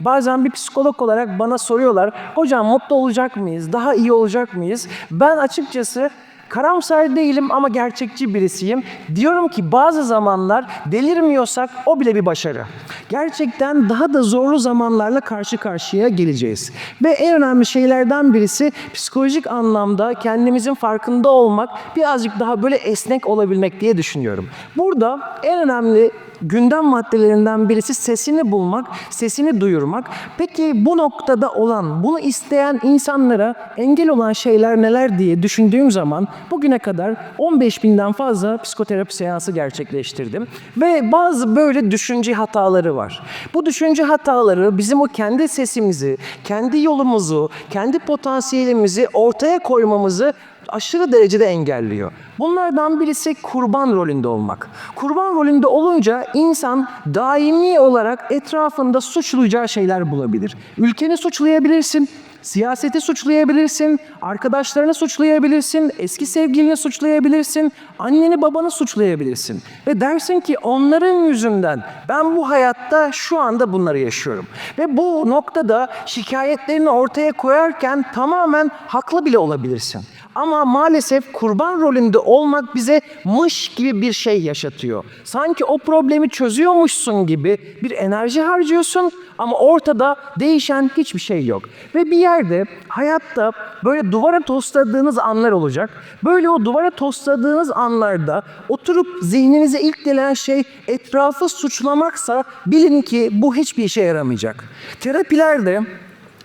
Bazen bir psikolog olarak bana soruyorlar, hocam mutlu olacak mıyız, daha iyi olacak mıyız? Ben açıkçası karamsar değilim ama gerçekçi birisiyim. Diyorum ki bazı zamanlar delirmiyorsak o bile bir başarı. Gerçekten daha da zorlu zamanlarla karşı karşıya geleceğiz. Ve en önemli şeylerden birisi psikolojik anlamda kendimizin farkında olmak, birazcık daha böyle esnek olabilmek diye düşünüyorum. Burada en önemli gündem maddelerinden birisi sesini bulmak, sesini duyurmak. Peki bu noktada olan, bunu isteyen insanlara engel olan şeyler neler diye düşündüğüm zaman bugüne kadar 15 binden fazla psikoterapi seansı gerçekleştirdim. Ve bazı böyle düşünce hataları var. Bu düşünce hataları bizim o kendi sesimizi, kendi yolumuzu, kendi potansiyelimizi ortaya koymamızı aşırı derecede engelliyor. Bunlardan birisi kurban rolünde olmak. Kurban rolünde olunca insan daimi olarak etrafında suçlayacağı şeyler bulabilir. Ülkeni suçlayabilirsin, siyaseti suçlayabilirsin, arkadaşlarını suçlayabilirsin, eski sevgilini suçlayabilirsin, anneni babanı suçlayabilirsin. Ve dersin ki onların yüzünden ben bu hayatta şu anda bunları yaşıyorum. Ve bu noktada şikayetlerini ortaya koyarken tamamen haklı bile olabilirsin. Ama maalesef kurban rolünde olmak bize mış gibi bir şey yaşatıyor. Sanki o problemi çözüyormuşsun gibi bir enerji harcıyorsun ama ortada değişen hiçbir şey yok. Ve bir yerde hayatta böyle duvara tosladığınız anlar olacak. Böyle o duvara tosladığınız anlarda oturup zihninize ilk gelen şey etrafı suçlamaksa bilin ki bu hiçbir işe yaramayacak. Terapilerde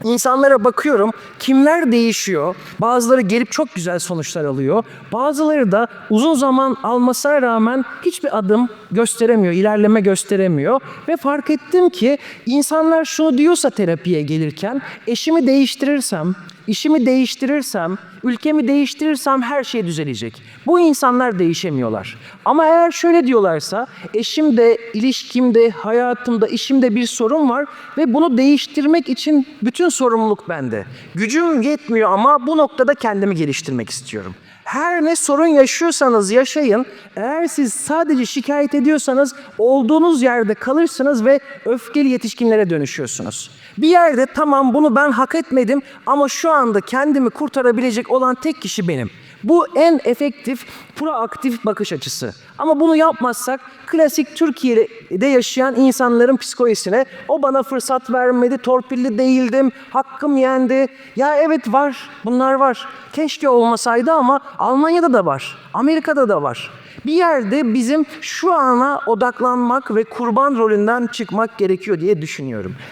İnsanlara bakıyorum kimler değişiyor. Bazıları gelip çok güzel sonuçlar alıyor. Bazıları da uzun zaman almasına rağmen hiçbir adım gösteremiyor, ilerleme gösteremiyor. Ve fark ettim ki insanlar şunu diyorsa terapiye gelirken eşimi değiştirirsem, işimi değiştirirsem, ülkemi değiştirirsem her şey düzelecek. Bu insanlar değişemiyorlar. Ama eğer şöyle diyorlarsa eşimde, ilişkimde, hayatımda, işimde bir sorun var ve bunu değiştirmek için bütün sorumluluk bende. Gücüm yetmiyor ama bu noktada kendimi geliştirmek istiyorum. Her ne sorun yaşıyorsanız yaşayın. Eğer siz sadece şikayet ediyorsanız olduğunuz yerde kalırsınız ve öfkeli yetişkinlere dönüşüyorsunuz. Bir yerde tamam bunu ben hak etmedim ama şu anda kendimi kurtarabilecek olan tek kişi benim. Bu en efektif, proaktif bakış açısı. Ama bunu yapmazsak klasik Türkiye'de yaşayan insanların psikolojisine o bana fırsat vermedi, torpilli değildim, hakkım yendi. Ya evet var, bunlar var. Keşke olmasaydı ama Almanya'da da var, Amerika'da da var. Bir yerde bizim şu ana odaklanmak ve kurban rolünden çıkmak gerekiyor diye düşünüyorum.